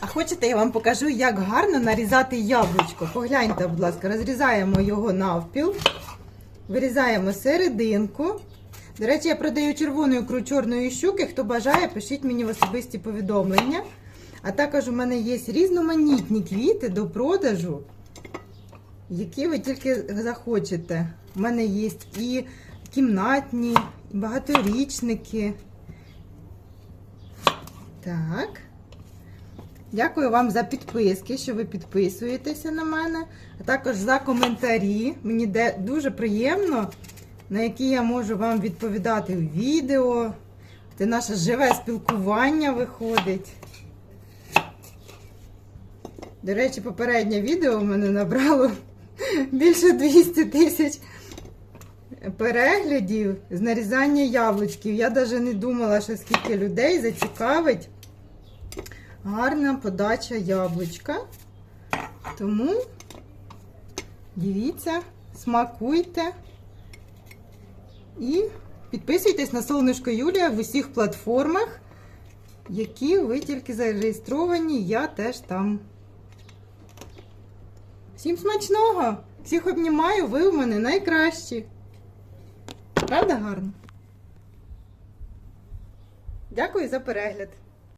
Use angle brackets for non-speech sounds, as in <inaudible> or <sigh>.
А хочете, я вам покажу, як гарно нарізати яблучко. Погляньте, будь ласка, розрізаємо його навпіл, вирізаємо серединку. До речі, я продаю червону ікру чорної щуки. Хто бажає, пишіть мені в особисті повідомлення. А також у мене є різноманітні квіти до продажу, які ви тільки захочете. У мене є і кімнатні, і багаторічники. Так. Дякую вам за підписки, що ви підписуєтеся на мене, а також за коментарі. Мені дуже приємно, на які я можу вам відповідати в відео. Це наше живе спілкування виходить. До речі, попереднє відео в мене набрало <laughs> більше 200 тисяч переглядів з нарізання яблучків. Я навіть не думала, що скільки людей зацікавить гарна подача яблучка. Тому дивіться, смакуйте і підписуйтесь на Солнышко Юлія в усіх платформах, які ви тільки зареєстровані, я теж там. Всім смачного! Всіх обнімаю, ви у мене найкращі. Правда гарно? Дякую за перегляд.